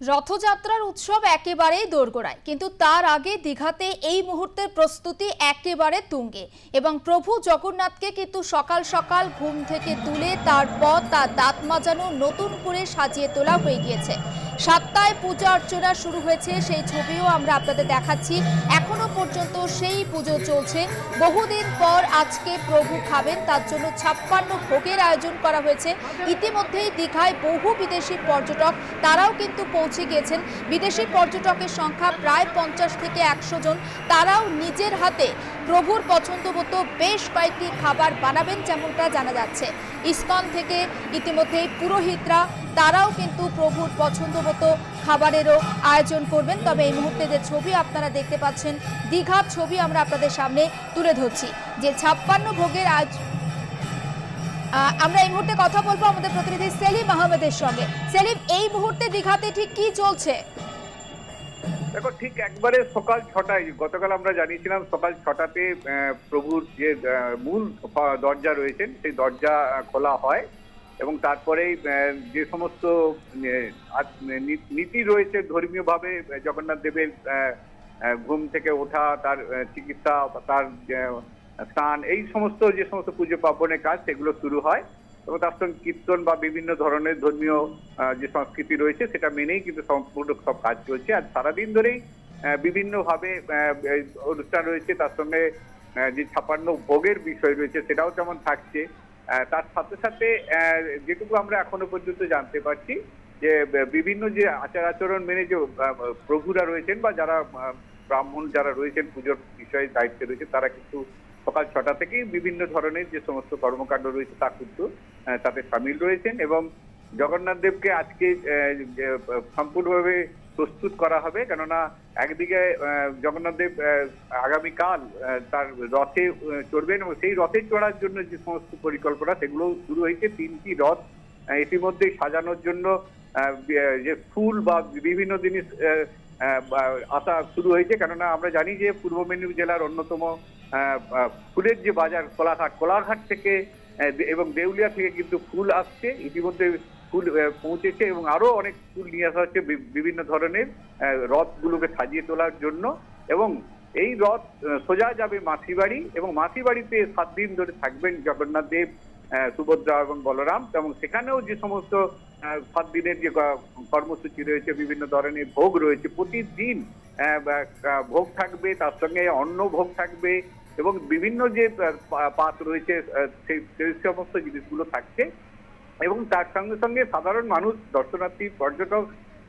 রথযাত্রার উৎসব একেবারেই দোরগোড়ায়, কিন্তু তার আগে দীঘাতে এই মুহূর্তের প্রস্তুতি একেবারে তুঙ্গে এবং প্রভু জগন্নাথকে কিন্তু সকাল সকাল ঘুম থেকে তুলে তারপর তার দাঁত মাজানো নতুন করে সাজিয়ে তোলা হয়ে গিয়েছে। সাতটায় পূজা অর্চনা শুরু হয়েছে, সেই ছবিও আমরা আপনাদের দেখাচ্ছি। এখনও পর্যন্ত সেই পুজো চলছে। বহুদিন পর আজকে প্রভু খাবেন, তার জন্য ছাপ্পান্ন ভোগের আয়োজন করা হয়েছে। ইতিমধ্যেই দীঘায় বহু বিদেশি পর্যটক, তারাও কিন্তু পৌঁছে গিয়েছেন। বিদেশি পর্যটকের সংখ্যা প্রায় পঞ্চাশ থেকে একশো জন। তারাও নিজের হাতে প্রভুর পছন্দ মতো বেশ কয়েকটি খাবার বানাবেন, যেমনটা জানা যাচ্ছে। ইস্কন থেকে ইতিমধ্যেই পুরোহিতরা তারাও কিন্তু প্রভুর পছন্দ মতো খাবারেরও আয়োজন করবেন। তবে এই মুহূর্তে যে ছবি আপনারা দেখতে পাচ্ছেন, দীঘার ছবি আমরা আপনাদের সামনে তুলে ধরছি। যে ছাপ্পান্ন ভোগের আজ আমরা এই মুহূর্তে কথা বলব আমাদের প্রতিনিধি সেলিম আহমেদের সঙ্গে। সেলিম, এই মুহূর্তে দীঘাতে ঠিক কি চলছে? দেখো, ঠিক একবারে সকাল ছটায়, গতকাল আমরা জানিয়েছিলাম সকাল ছটাতে প্রভুর যে মূল দরজা রয়েছেন, সেই দরজা খোলা হয়। এবং তারপরেই যে সমস্ত নীতি রয়েছে ধর্মীয়ভাবে জগন্নাথ দেবের ঘুম থেকে ওঠা, তার চিকিৎসা, তার স্নান, এই সমস্ত যে সমস্ত পুজো পার্বণের কাজ, সেগুলো শুরু হয়। এবং তার সঙ্গে কীর্তন বা বিভিন্ন ধরনের ধর্মীয় যে সংস্কৃতি রয়েছে, সেটা মেনেই কিন্তু সম্পূর্ণ সব কাজ চলছে। আর সারাদিন ধরেই বিভিন্নভাবে অনুষ্ঠান রয়েছে। তার সঙ্গে যে ছাপান্ন ভোগের বিষয় রয়েছে, সেটাও যেমন থাকছে। তার সাথে সাথে যেটুকু আমরা এখনও পর্যন্ত জানতে পারছি, যে বিভিন্ন যে আচার আচরণ মেনে যে প্রভুরা রয়েছেন বা যারা ব্রাহ্মণ যারা রয়েছেন, পুজোর বিষয়ে দায়িত্বে রয়েছে তারা কিন্তু সকাল ছটা থেকেই বিভিন্ন ধরনের যে সমস্ত কর্মকাণ্ড রয়েছে, তা কিন্তু তাতে সামিল রয়েছেন এবং জগন্নাথ দেবকে আজকে সম্পূর্ণভাবে প্রস্তুত করা হবে। কেননা একদিকে জগন্নাথ দেব আগামীকাল তার রথে চড়বেন এবং সেই রথে চড়ার জন্য যে সমস্ত পরিকল্পনা সেগুলো শুরু হয়েছে। তিনটি রথ আহ, ইতিমধ্যেই সাজানোর জন্য যে ফুল বা বিভিন্ন জিনিস আসা শুরু হয়েছে। কেননা আমরা জানি যে পূর্ব মেদিনীপুর জেলার অন্যতম ফুলের যে বাজার কোলাঘাট কোলাঘাট থেকে এবং দেউলিয়া থেকে কিন্তু ফুল আসছে। ইতিমধ্যে ফুল পৌঁছেছে এবং আরও অনেক ফুল নিয়ে আসা হচ্ছে বিভিন্ন ধরনের রথগুলোকে সাজিয়ে তোলার জন্য এবং এই রথ সোজা যাবে মাসিবাড়ি এবং মাসিবাড়িতে সাত দিন ধরে থাকবেন জগন্নাথ দেব সুভদ্রা এবং বলরাম এবং সেখানেও যে সমস্ত সাত দিনের যে কর্মসূচি রয়েছে, বিভিন্ন ধরনের ভোগ রয়েছে, প্রতিদিন ভোগ থাকবে, তার সঙ্গে অন্ন ভোগ থাকবে এবং বিভিন্ন যে পাত রয়েছে সেই সমস্ত জিনিসগুলো থাকছে। এবং তার সঙ্গে সঙ্গে সাধারণ মানুষ, দর্শনার্থী, পর্যটক,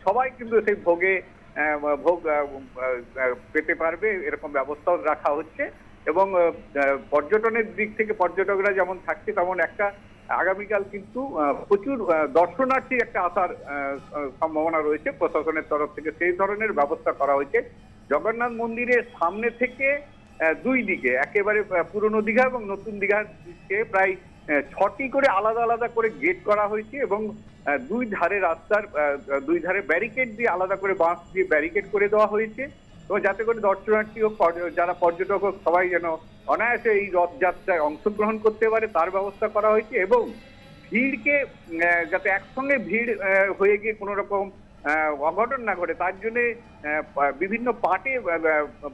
সবাই কিন্তু সেই ভোগে ভোগ পেতে পারবে, এরকম ব্যবস্থাও রাখা হচ্ছে। এবং পর্যটনের দিক থেকে পর্যটকরা যেমন থাকছে, তেমন একটা আগামীকাল কিন্তু প্রচুর দর্শনার্থী একটা আসার সম্ভাবনা রয়েছে প্রশাসনের তরফ থেকে। সেই ধরনের ব্যবস্থা করা হয়েছে। জগন্নাথ মন্দিরের সামনে থেকে দুই দিকে, একেবারে পুরনো দীঘা এবং নতুন দীঘার দিকে প্রায় ছটি করে আলাদা আলাদা করে গেট করা হয়েছে এবং দুই ধারে রাস্তার দুই ধারে ব্যারিকেড দিয়ে আলাদা করে বাঁশ দিয়ে ব্যারিকেড করে দেওয়া হয়েছে। এবং যাতে করে দর্শনার্থী ও যারা পর্যটক হোক, সবাই যেন অনায়াসে এই রথযাত্রায় অংশগ্রহণ করতে পারে, তার ব্যবস্থা করা হয়েছে এবং ভিড়কে যাতে একসঙ্গে ভিড় হয়ে গিয়ে কোনো রকম অঘটন না ঘটে, তার জন্য বিভিন্ন পার্টে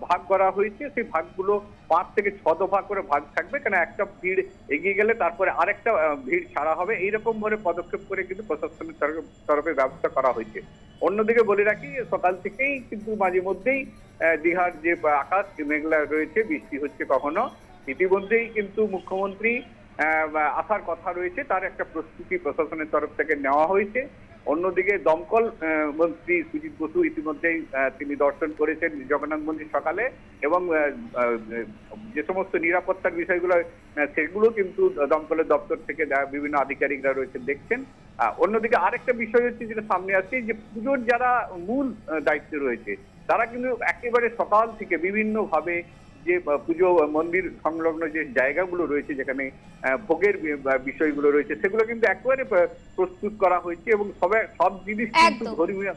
ভাগ করা হয়েছে। সেই ভাগগুলো পাঁচ থেকে ছ দফা করে ভাগ থাকবে, কেন একটা ভিড় এগিয়ে গেলে তারপরে আরেকটা ভিড় ছাড়া হবে। এইরকম ভাবে পদক্ষেপ করে কিন্তু প্রশাসনের তরফে ব্যবস্থা করা হয়েছে। অন্যদিকে বলে রাখি, সকাল থেকেই কিন্তু মাঝে মধ্যেই দীঘার যে আকাশ, মেঘলা রয়েছে, বৃষ্টি হচ্ছে কখনো। ইতিমধ্যেই কিন্তু মুখ্যমন্ত্রী আসার কথা রয়েছে, তার একটা প্রস্তুতি প্রশাসনের তরফ থেকে নেওয়া হয়েছে। অন্যদিকে দমকল মন্ত্রী সুজিত বসু ইতিমধ্যেই তিনি দর্শন করেছেন জগন্নাথ মন্দির সকালে এবং যে সমস্ত নিরাপত্তার বিষয়গুলো সেগুলো কিন্তু দমকলের দপ্তর থেকে বিভিন্ন আধিকারিকরা রয়েছেন দেখছেন। অন্যদিকে আরেকটা বিষয় হচ্ছে যেটা সামনে আসছে, যে পুজোর যারা মূল দায়িত্বে রয়েছে, তারা কিন্তু একেবারে সকাল থেকে বিভিন্নভাবে যে পুজো মন্দির সংলগ্ন যে জায়গাগুলো রয়েছে যেখানে ভোগের বিষয়গুলো রয়েছে সেগুলো কিন্তু একেবারে প্রস্তুত করা হয়েছে এবং সবাই সব জিনিস কিন্তু। ধর্মীয়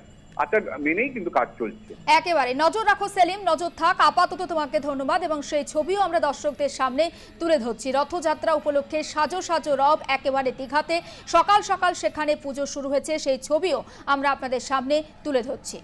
মেনেই কিন্তু কাজ চলছে। একেবারে। নজর রাখো সেলিম নজর থাক। আপাতত তোমাকে ধন্যবাদ এবং সেই ছবিও আমরা দর্শকদের সামনে তুলে ধরছি। রথযাত্রা উপলক্ষে সাজো সাজো রব একেবারে দীঘাতে। সকাল সকাল সেখানে পুজো শুরু হয়েছে সেই ছবিও আমরা আপনাদের সামনে তুলে ধরছি।